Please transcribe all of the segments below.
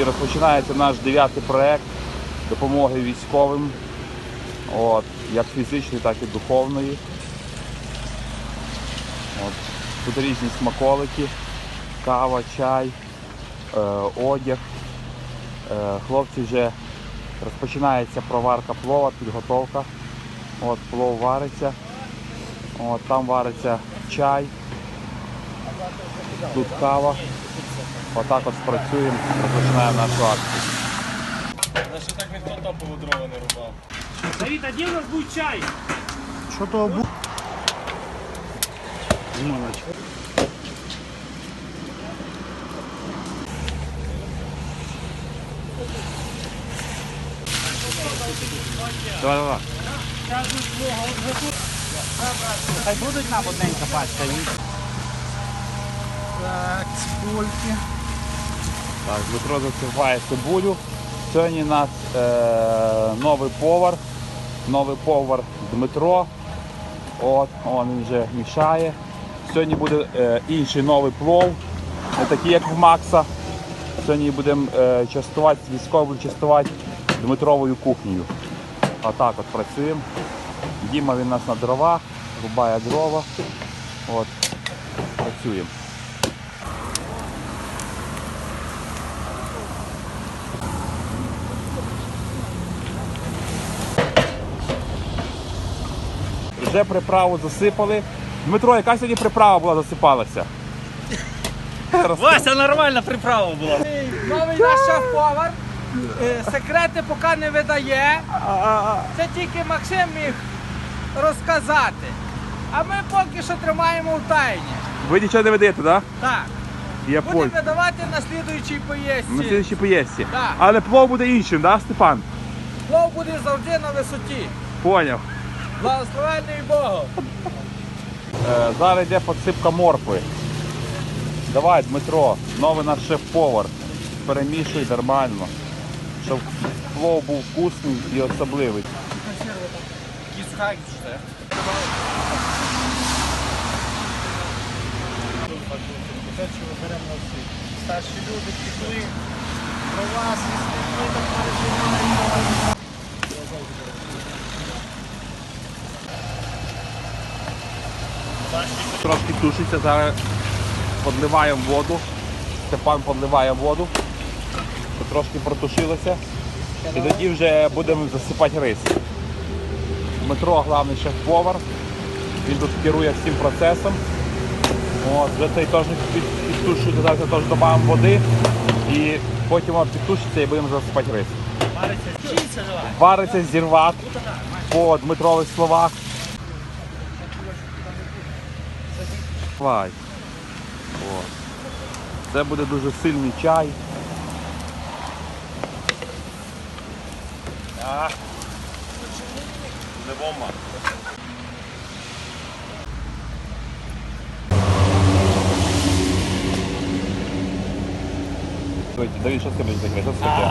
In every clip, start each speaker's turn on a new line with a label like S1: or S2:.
S1: Хлопці, розпочинається наш дев'ятий проект допомоги військовим, от, як фізичної, так і духовної. От, тут різні смаколики, кава, чай, е, одяг. Е, хлопці вже розпочинається проварка плова, підготовка. От, плов вариться. От, там вариться чай. Тут кава. Отак от спрацюємо, розпочинаємо нашу акцію.
S2: Значить так ніхто топову дрова не рубав.
S3: Давид, а где у нас будет чай?
S4: Що то бу...
S1: Давай, давай.
S4: Хай будуть нам одненька пачка. Так, цибульки.
S1: Так, Дмитро засипає цибулю. Сьогодні у нас е, новий повар. Новий повар Дмитро. От, он він вже мішає. Сьогодні буде е, інший новий плов, не такий, як в Макса. Сьогодні будемо е, частувати, військово будуть частувати Дмитровою кухнею. Отак от працюємо. Діма він нас на дровах, рубає дрова. От, працюємо. Вже приправу засипали. Дмитро, яка сьогодні приправа була засипалася?
S2: Вася, нормальна приправа була.
S5: Новий наш шеф-повар. Е, Секрети поки не видає. Це тільки Максим міг розказати. А ми поки що тримаємо в тайні.
S1: Ви нічого не видаєте, так?
S5: Так.
S1: Я
S5: Будемо видавати на слідуючій
S1: На
S5: поїздці.
S1: слідчій поїздці.
S5: Так.
S1: Але плов буде іншим, так, Степан?
S5: Плов буде завжди на висоті.
S1: Поняв.
S5: Благословенний Богом.
S1: Е, зараз йде подсипка моркви. Давай, Дмитро, новий наш шеф-повар. Перемішуй нормально. Щоб плов був вкусний і особливий.
S4: Старші люди пішли про вас і так переживаємо.
S1: Трошки тушиться, зараз подливаємо воду. Степан подливає воду, трошки протушилося. І тоді вже будемо засипати рис. Дмитро головний шеф-повар. Він тут керує всім процесом. От, вже цей теж підтушується, зараз теж додаємо води. І потім воно підтушиться і будемо засипати рис. Вариться зірват по Дмитрових словах. Давай. О. Це буде дуже сильний чай.
S2: Не бомба.
S1: Давид, що це буде таке? Що це таке?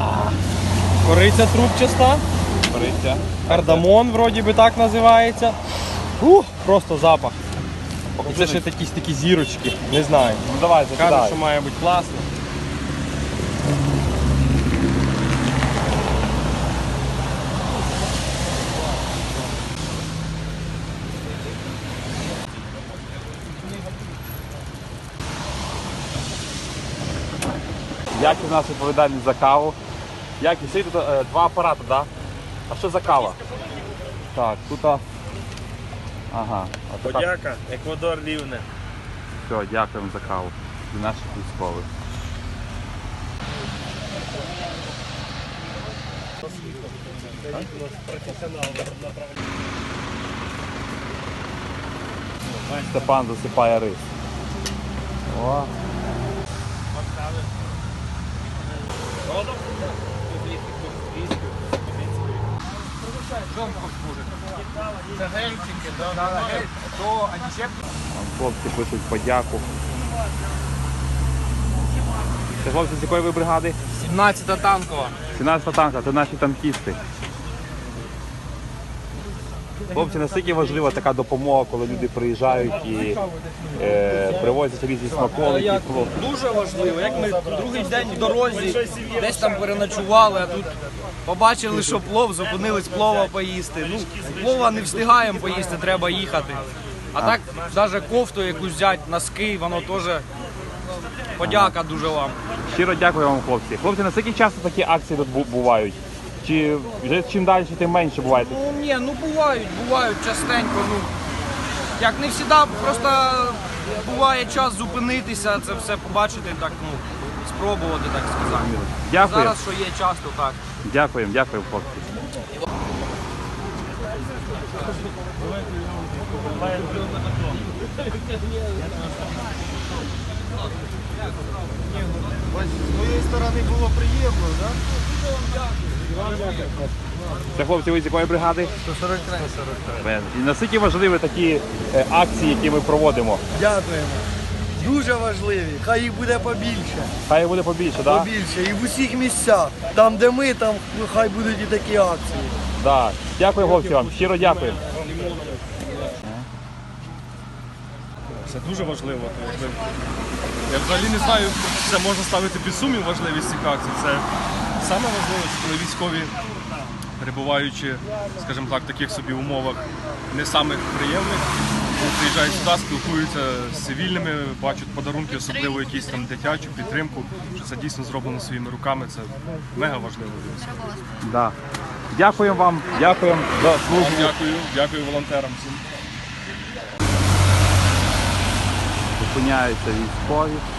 S2: Кориця трубчаста,
S1: Берися.
S2: кардамон вроді би так називається. Ух, просто запах. І це ще якісь такі зірочки, не знаю.
S1: Ну давай,
S2: Кажуть,
S1: закидай.
S2: що має бути класно.
S1: Як у нас відповідальність за каву? Як і тут е, два апарати, так? Да? А що за кава? Так, тут. а, Ага. а така-
S2: Подяка, Еквадор рівне.
S1: Все, дякуємо за каву. Для наших військових. Степан засипає рис. О. Хлопці пишуть подяку. Це хлопці з якої ви бригади?
S5: 17-та танкова.
S1: 17-та танка, це наші танкісти. Хлопці, наскільки важлива така допомога, коли люди приїжджають і е, привозять різні смаколики.
S2: Дуже важливо, як ми другий день в дорозі, десь там переночували, а тут побачили, що плов, зупинились плова поїсти. Ну, плова не встигаємо поїсти, треба їхати. А так, навіть кофту якусь взяти, носки, воно теж подяка дуже вам.
S1: Щиро дякую вам, хлопці. Хлопці, наскільки часто такі акції тут бувають? Чи вже чим далі, тим менше буває?
S2: Ну ні, ну бувають, бувають частенько. Ну як не завжди, просто буває час зупинитися, це все побачити, так ну спробувати, так сказати.
S1: Дякую.
S2: Зараз що є часто, так.
S1: Дякуємо, дякую, хлопці.
S4: З моєї сторони було приємно, так?
S1: Це хлопці, ви з якої бригади?
S4: 143. 43.
S1: І наскільки важливі такі е, акції, які ми проводимо?
S6: Дякуємо. Дуже важливі. Хай їх буде побільше.
S1: Хай буде побільше, так?
S6: Побільше. І в усіх місцях. Там, де ми, там хай будуть і такі акції.
S1: Да. Дякую, хлопці, вам. Щиро дякую.
S7: Це дуже важливо. Я взагалі не знаю, чи це можна ставити під сумнів важливість цих акцій. Це саме важливе, це коли військові, перебуваючи, скажімо так, в таких собі умовах не самих приємних, приїжджають сюди, спілкуються з цивільними, бачать подарунки, особливо якісь там дитячу підтримку, що це дійсно зроблено своїми руками. Це мега важливо.
S1: Да. Дякуємо вам, дякуємо за службу.
S7: Дякую, дякую волонтерам всім.
S1: Зупиняються військові.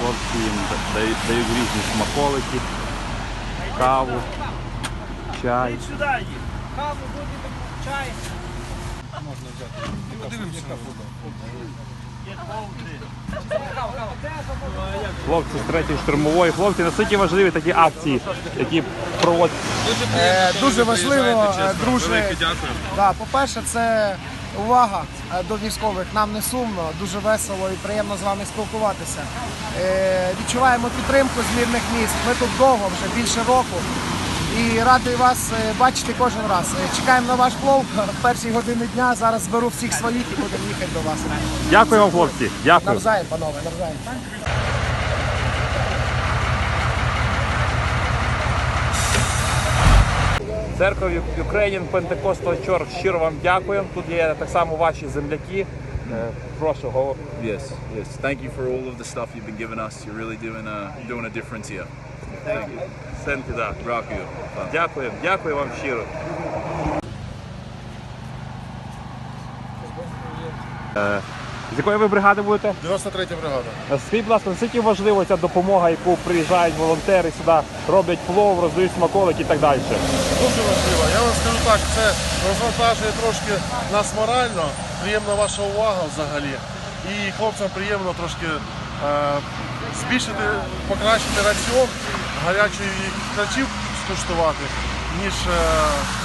S1: Хлопці їм дають, дають різні смаколики, каву, чай.
S5: Каву будете, чай.
S1: Хлопці з третьої штурмової. Хлопці, наскільки важливі такі акції, які проводять.
S8: Е, Дуже важливо, е, друже. Да, по-перше, це увага е, до військових. Нам не сумно, дуже весело і приємно з вами спілкуватися. Е, Відчуваємо підтримку з мирних міст. Ми тут довго, вже більше року. І радий вас е, бачити кожен раз. Е, Чекаємо на ваш плов в першій годині дня. Зараз зберу всіх своїх і будемо їхати до вас.
S1: Дякую вам, хлопці. Дякую.
S8: Навзаєм, панове, навзаєм.
S1: Церква Ukrainian Pentecostal Church, щиро вам дякую. Тут є так само ваші земляки. Е, Прошу, го-
S9: Yes, yes. Thank you for all of the stuff you've been giving us. You're really doing a doing a difference here. Thank you.
S1: Сенті, да.
S9: Raku.
S1: Дякую, дякую вам щиро. Е, З якої ви бригади будете?
S4: 93 бригада.
S1: Е, Скажіть, будь ласка, наскільки важлива ця допомога, яку приїжджають волонтери сюди, роблять плов, роздають смаколики і так далі.
S4: Дуже важливо. Я вам скажу так, це розвантажує трошки нас морально. Приємна ваша увага взагалі. І хлопцям приємно трошки е, збільшити, покращити раціон, гарячої харчів скуштувати, ніж е,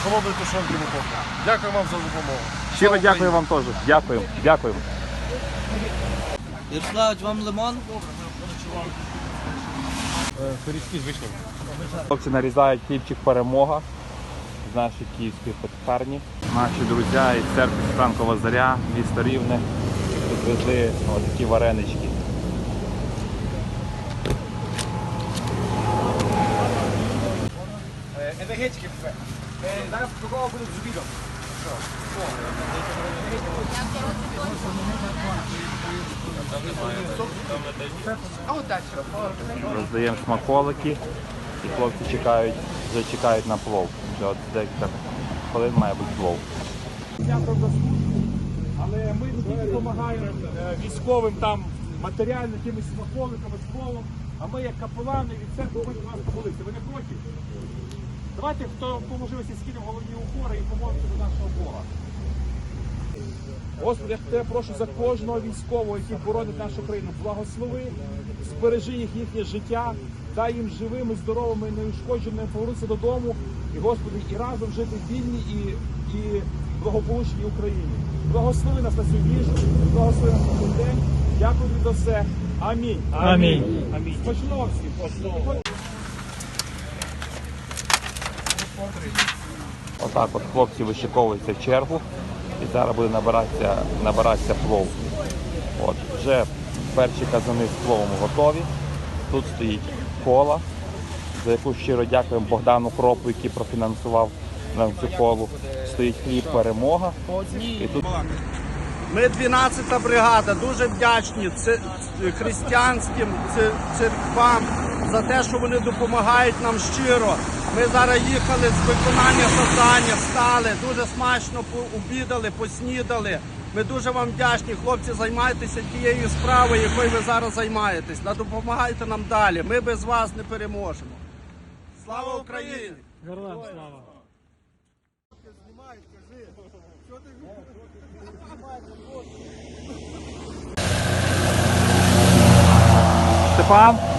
S4: холодної тушонки мукоки. Дякую вам за допомогу.
S1: Щиро дякую вам теж. Дякую. Дякую.
S6: Ярославич, вам лимон?
S7: Пиріжки з.
S1: Хлопці нарізають хлібчик перемога з нашої київської пекарні. Наші друзі із церкви Франкова Заря, місто Рівне, привезли ось такі варенички.
S5: Енергетики. Зараз кого будуть з обідом.
S1: Роздаємо смаколики і хлопці чекають, вже чекають на плов. Вже от декілька хвилин має бути плов.
S3: Але ми допомагаємо е, військовим там матеріально, якимись смаколиками, пловом, а ми як капелани від церкви хочемо вас помолитися. Ви не проти? Давайте, хто по можливості скинемо головні укори і помолимося до нашого Бога. Господи, я тебе прошу за кожного військового, який боронить нашу країну. Благослови, збережи їх їхнє життя, дай їм живими, здоровими, неушкодженими повернутися додому. І Господи, і разом жити в вільній і, і благополучній Україні. Благослови нас на цю ніч, благослови нас на цей день. Дякую тобі за все. Амінь. Амінь. Амінь. Смачного всім.
S1: Отак от хлопці вишиковуються в чергу і зараз буде набиратися, набиратися плов. От, вже перші казани з пловом готові. Тут стоїть кола, за яку щиро дякуємо Богдану Кропу, який профінансував нам цю колу. Стоїть хліб перемога. І тут
S10: Ми 12-та бригада, дуже вдячні ци- християнським церквам за те, що вони допомагають нам щиро. Ми зараз їхали з виконання завдання, стали, дуже смачно пообідали, поснідали. Ми дуже вам вдячні, хлопці, займайтеся тією справою, якою ви зараз займаєтесь. Допомагайте нам далі. Ми без вас не переможемо. Слава Україні!
S1: Степан.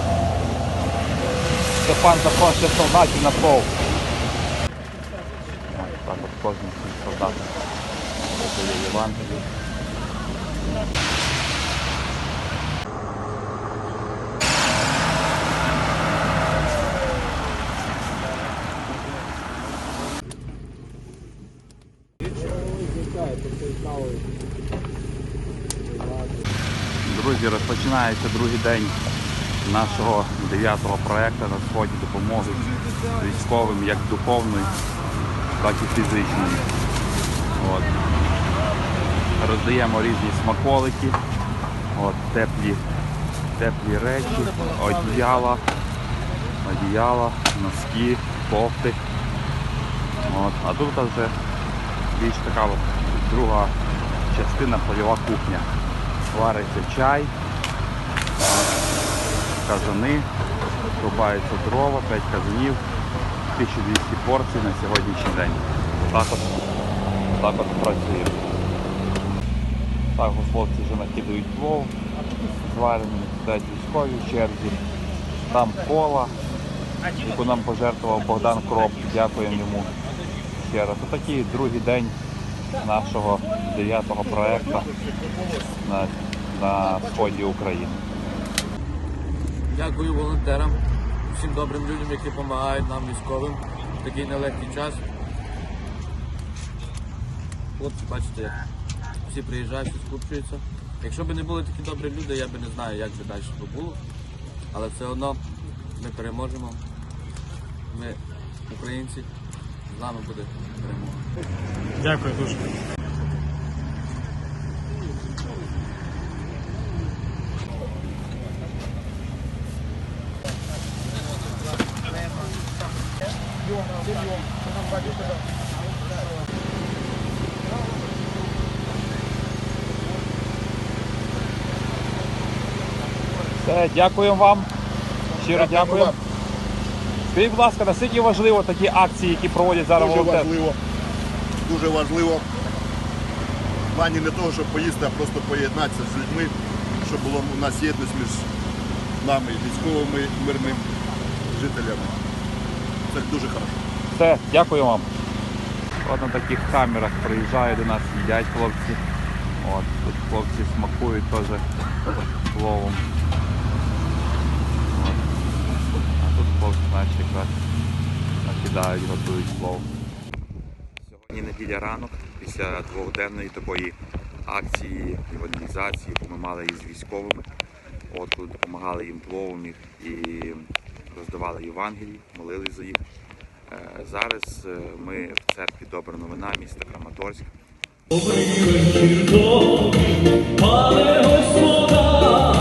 S1: Степан запрошує солдатів на плов. Ось Так от кожен солдат. Подає Євангеліє. Друзі, розпочинається другий день нашого дев'ятого проєкту на сході допомоги військовим як духовної, так і фізичної. От. Роздаємо різні смаколики, от, теплі, теплі речі, одіяла, одіяла, носки, кофти. От. А тут вже більш така друга частина польова кухня. Вариться чай, казани, рубаються дрова, 5 казанів, 1200 порцій на сьогоднішній день. Так от, так от працює. Так хлопці вже накидають плов, зварений, стоять військові в черзі. Там кола, яку нам пожертвував Богдан Кроп. Дякуємо йому ще раз. Отакий другий день нашого дев'ятого проєкту на, на сході України.
S11: Дякую волонтерам, всім добрим людям, які допомагають нам військовим в такий нелегкий час. Хлопці, бачите, всі приїжджають, всі скупчуються. Якщо б не були такі добрі люди, я б не знаю, як би далі би було. Але все одно ми переможемо. Ми українці, з нами буде перемога.
S7: Дякую дуже.
S1: Все, дякуємо вам. Щиро дякуємо. Скажіть, будь ласка, наскільки важливо такі акції, які проводять зараз
S12: Дуже
S1: волонтери?
S12: важливо. Дуже важливо. В плані не того, щоб поїсти, а просто поєднатися з людьми, щоб було у нас єдність між нами, військовими, мирними жителями. Це дуже хорошо.
S1: Все, дякую вам. От на таких камерах приїжджають до нас, їдять хлопці. От, тут хлопці смакують теж пловом. От. А тут хлопці наші якраз накидають, готують плов. Сьогодні неділя ранок, після двохденної такої акції евангелізації, яку ми мали із військовими. От коли допомагали їм пловом і роздавали Євангелії, молились за їх. Е, Зараз е, ми в церкві Добра новина міста Краматорськ.
S13: Пане господарю,